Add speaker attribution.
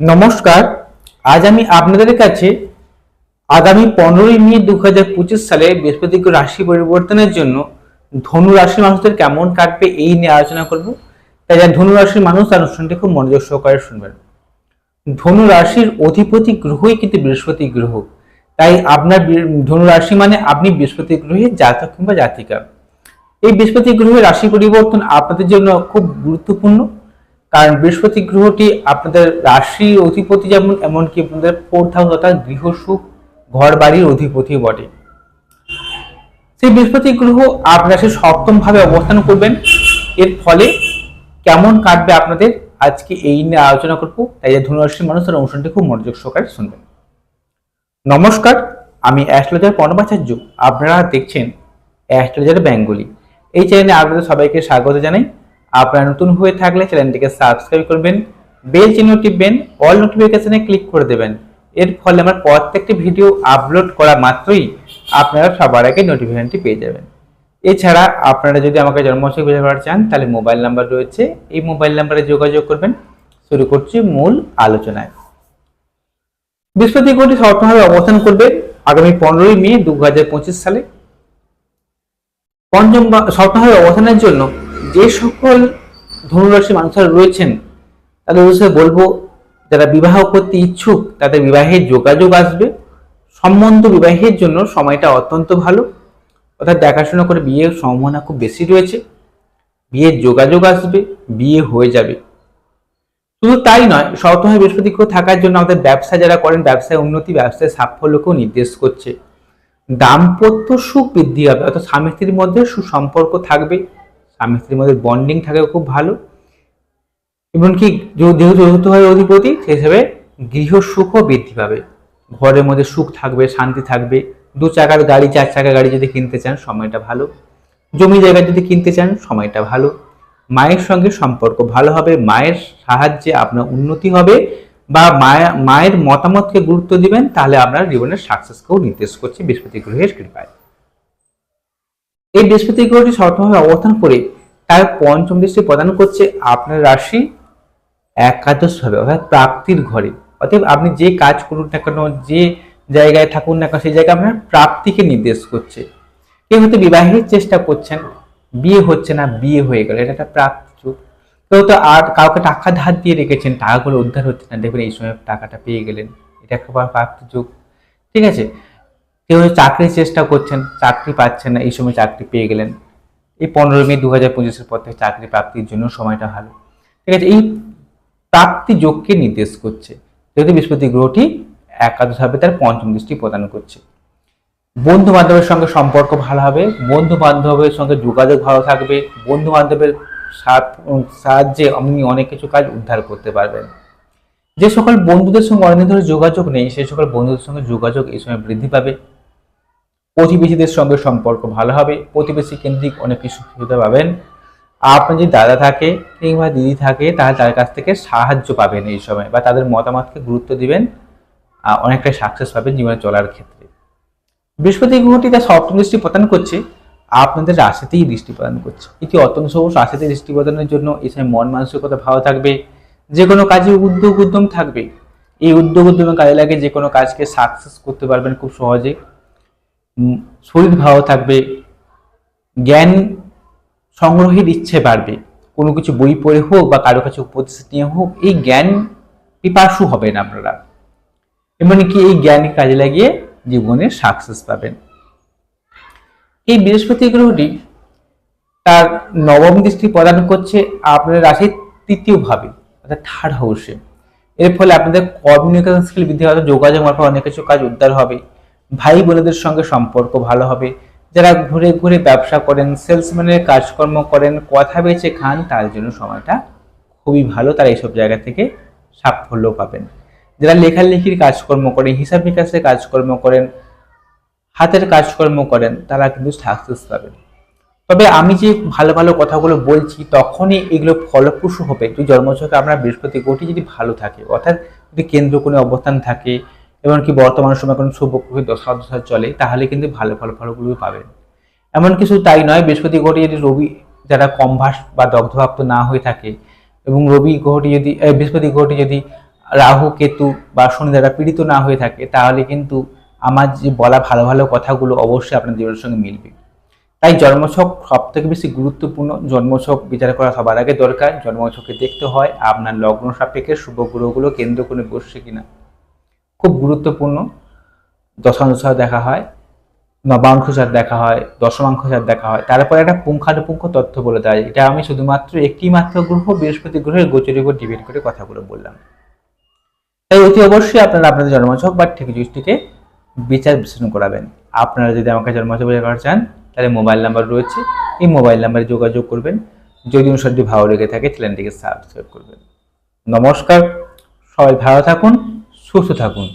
Speaker 1: নমস্কার, আজ আমি আপনাদের কাছে আগামী পনেরোই মে দু হাজার পঁচিশ সালে বৃহস্পতি গ্রহ রাশি পরিবর্তনের জন্য ধনু রাশির মানুষদের কেমন কাটবে এই নিয়ে আলোচনা করব। তাই যারা ধনু রাশির মানুষ তার অনুষ্ঠানটি খুব মনোযোগ সহকারে শুনবেন। ধনু রাশির অধিপতি গ্রহই কিন্তু বৃহস্পতি গ্রহ। তাই আপনার ধনু রাশি মানে আপনি বৃহস্পতি গ্রহের জাতক কিংবা জাতিকা। এই বৃহস্পতি গ্রহের রাশি পরিবর্তন আপনাদের জন্য খুব গুরুত্বপূর্ণ। কারণ বৃহস্পতি গ্রহটি আপনাদের রাশি অধিপতি যেমন, এমনকি আপনাদের ফোর্থ হাউস অর্থাৎ গৃহসুখ ঘর বাড়ির অধিপতি বটে। সেই বৃহস্পতি গ্রহ আপনার রাশির সপ্তম ভাবে অবস্থান করবেন। এর ফলে কেমন কাটবে আপনাদের? আজকে এই নিয়ে আলোচনা করব। তাই যে ধনুরাশির মানুষ তার অনুষ্ঠানটি খুব মনোযোগ সহকারে শুনবেন। নমস্কার, আমি অ্যাস্ট্রোলজার পর্ণবাচার্য। আপনারা দেখছেন অ্যাস্ট্রোলজার বেঙ্গলি। এই চ্যানেলে আপনাদের সবাইকে স্বাগত জানাই। আপনারা নতুন হয়ে থাকলে চ্যানেলটিকে সাবস্ক্রাইব করবেন, বেল চিহ্ন টিপবেন, অল নোটিফিকেশনে ক্লিক করে দেবেন। এর ফলে আমার প্রত্যেকটি ভিডিও আপলোড করা মাত্রই আপনারা সবার আগে নোটিফিকেশনটি পেয়ে যাবেন। এছাড়া আপনারা যদি আমাকে জন্মাষ্টমী বুঝে করার চান, তাহলে মোবাইল নাম্বার রয়েছে। এই মোবাইল নাম্বারে যোগাযোগ করবেন। শুরু করছি মূল আলোচনায়। বৃহস্পতি গ্রহটি সপ্তমভাবে অবস্থান করবে আগামী পনেরোই মে দু হাজার পঁচিশ সালে। পঞ্চম সপ্তমভাবে অবস্থানের জন্য যে সকল ধনুরাশি মানুষরা রয়েছেন, তাদের উদ্দেশ্যে বলব, যারা বিবাহ করতে ইচ্ছুক, তাদের বিবাহের যোগাযোগ আসবে। সম্বন্ধ বিবাহের জন্য সময়টা অত্যন্ত ভালো। অর্থাৎ দেখাশোনা করে বিয়ের সম্ভাবনা খুব বেশি রয়েছে। বিয়ের যোগাযোগ আসবে, বিয়ে হয়ে যাবে। শুধু তাই নয় সপ্তমে বৃহস্পতি থাকার জন্য আমাদের ব্যবসা যারা করেন, ব্যবসায় উন্নতি, ব্যবসায় সাফল্যকেও নির্দেশ করছে। দাম্পত্য সুখ বৃদ্ধি হবে, অর্থাৎ স্বামী স্ত্রীর মধ্যে সুসম্পর্ক থাকবে। স্বামী স্ত্রীর মধ্যে বন্ডিং থাকবে খুব ভালো। এমনকি যেহেতু চতুর্থভাবে অধিপতি, সেই হিসাবে গৃহ সুখও বৃদ্ধি পাবে। ঘরের মধ্যে সুখ থাকবে, শান্তি থাকবে। দু চাকার গাড়ি, চার চাকার গাড়ি যদি কিনতে চান, সময়টা ভালো। জমি জায়গা যদি কিনতে চান, সময়টা ভালো। মায়ের সঙ্গে সম্পর্ক ভালো হবে, মায়ের সাহায্যে আপনার উন্নতি হবে বা মায়ের মতামতকে গুরুত্ব দিবেন, তাহলে আপনার জীবনের সাকসেসকেও নির্দেশ করছে বৃহস্পতি গ্রহের কৃপায়। এই বৃহস্পতি গ্রহটি সপ্তমভাবে অবস্থান করে তার পঞ্চম দৃষ্টি প্রদান করছে আপনার রাশি একাদশ ভাবে অর্থাৎ প্রাপ্তির ঘরে। অতএব আপনি যে কাজ করুন না কেন, যে জায়গায় থাকুন না কেন, সেই জায়গায় আপনার প্রাপ্তিকে নির্দেশ করছে। কেউ হয়তো বিবাহের চেষ্টা করছেন, বিয়ে হচ্ছে না, বিয়ে হয়ে গেল, এটা একটা প্রাপ্তি যুগ কেউ তো আর কাউকে টাকা ধার দিয়ে রেখেছেন, টাকাগুলো উদ্ধার হচ্ছে না দেখবেন এই সময় টাকাটা পেয়ে গেলেন, এটা একটা প্রাপ্তি যুগ ঠিক আছে? কেউ চাকরির চেষ্টা করছেন, চাকরি পাচ্ছেন না, এই সময় চাকরি পেয়ে গেলেন। এই পনেরো মে দু হাজার পঁচিশের পর থেকে চাকরি প্রাপ্তির জন্য সময়টা ভালো। ঠিক আছে, এই প্রাপ্তি যোগকে নির্দেশ করছে। যদি বৃহস্পতি গ্রহটি একাদশভাবে তার পঞ্চম দৃষ্টি প্রদান করছে। বন্ধু বান্ধবের সঙ্গে সম্পর্ক ভালো হবে বন্ধু বান্ধবের সঙ্গে যোগাযোগ ভালো থাকবে বন্ধু বান্ধবের সাহায্যে আপনি অনেক কিছু কাজ উদ্ধার করতে পারবেন। যে সকল বন্ধুদের সঙ্গে অনেকদিন ধরে যোগাযোগ নেই, সেই সকল বন্ধুদের সঙ্গে যোগাযোগ এই সময় বৃদ্ধি পাবে। প্রতিবেশীদের সঙ্গে সম্পর্ক ভালো হবে, প্রতিবেশী কেন্দ্রিক অনেক কিছু সুবিধা পাবেন। আপনার যদি দাদা থাকে কিংবা দিদি থাকে তাহলে তার কাছ থেকে সাহায্য পাবেন এই সময় বা তাদের মতামতকে গুরুত্ব দিবেন অনেকটাই সাকসেস পাবেন জীবনে চলার ক্ষেত্রে। বৃহস্পতি গ্রহটি তার সপ্তম দৃষ্টি প্রদান করছে, আপনাদের রাশিতেই দৃষ্টি প্রদান করছে। এটি অত্যন্ত সবুজ রাশিতে দৃষ্টি প্রদানের জন্য এই সময় মন মানসিকতা ভালো থাকবে যে কোনো কাজে উদ্যোগ উদ্যম থাকবে। এই উদ্যোগ উদ্যমে কাজে লাগে যে কোনো কাজকে সাকসেস করতে পারবেন খুব সহজে। শরীর ভালো থাকবে, জ্ঞান সংগ্রহের ইচ্ছে বাড়বে, কোনো কিছু বই পড়ে হোক বা কারও কাছে উপদেশ নিয়ে হোক, এই জ্ঞান পিপাসু হবেন আপনারা। এমনকি এই জ্ঞানকে কাজে লাগিয়ে জীবনে সাকসেস পাবেন। এই বৃহস্পতি গ্রহটি তার নবম দৃষ্টি প্রদান করছে আপনার রাশির তৃতীয় ভাবে, অর্থাৎ থার্ড হাউসে এর ফলে আপনাদের কমিউনিকেশন স্কিল বৃদ্ধি হবে যোগাযোগ মারফত অনেক কিছু কাজ উদ্ধার হবে। ভাই বোনেদের সঙ্গে সম্পর্ক ভালো হবে। যারা ঘুরে ঘুরে ব্যবসা করেন সেলসম্যানের কাজকর্ম করেন, কথা বেচে খান, তার জন্য সময়টা খুবই ভালো। তারা এইসব জায়গা থেকে সাফল্য পাবেন। যারা লেখালেখির কাজকর্ম করেন, হিসাব নিকাশের কাজকর্ম করেন, হাতের কাজকর্ম করেন, তারা কিন্তু সাকসেস পাবেন। তবে আমি যে ভালো ভালো কথাগুলো বলছি, তখনই এগুলো ফলপ্রসূ হবে। যদি জন্মছকে আপনার বৃহস্পতি গ্রহটি যদি ভালো থাকে, অর্থাৎ যদি কেন্দ্র কোনো অবস্থান থাকে এমনকি বর্তমান সময় কোনো শুভ গ্রহের দশা দশা চলে, তাহলে কিন্তু ভালো ফল ফলগুলো পাবেন। এমন কিছু তাই নয়, বৃহস্পতি গ্রহটি যদি রবি যারা কম ভাস বা দগ্ধপ্রাপ্ত না হয়ে থাকে এবং রবি গ্রহটি যদি বৃহস্পতি গ্রহটি যদি রাহু, কেতু বা শনি দ্বারা পীড়িত না হয়ে থাকে, তাহলে কিন্তু আমার যে বলা ভালো ভালো কথাগুলো অবশ্যই আপনার জীবনের সঙ্গে মিলবে। তাই জন্মছক সব থেকে বেশি গুরুত্বপূর্ণ, জন্মছক বিচার করা সবার আগে দরকার জন্মছকে দেখতে হয়, আপনার লগ্ন সাপেক্ষে শুভ গ্রহগুলো কেন্দ্র করে বসছে কিনা। খুব গুরুত্বপূর্ণ। দশাংশ দেখা হয়, নবাংশ চার দেখা হয়, দশমাংশ চার দেখা হয়। তারপরে একটা পুঙ্খানুপুঙ্খ তথ্য বলে দেয়। এটা আমি শুধুমাত্র একটি মাত্র গ্রহ, বৃহস্পতি গ্রহের গোচরের উপর ডিপেন্ড করে কথাগুলো বললাম। তাই অতি অবশ্যই আপনারা আপনাদের জন্মছক বা ঠিক জিনিসটিকে বিচার বিশ্লেষণ করাবেন। আপনারা যদি আমাকে জন্মছক বিচার করা চান, তাহলে মোবাইল নাম্বার রয়েছে। এই মোবাইল নাম্বারে যোগাযোগ করবেন। যদি অনুসারটি ভালো লেগে থাকে, চ্যানেলটিকে সাবস্ক্রাইব করবেন। নমস্কার। সবাই ভালো থাকুন। সুস্থ থাকুন।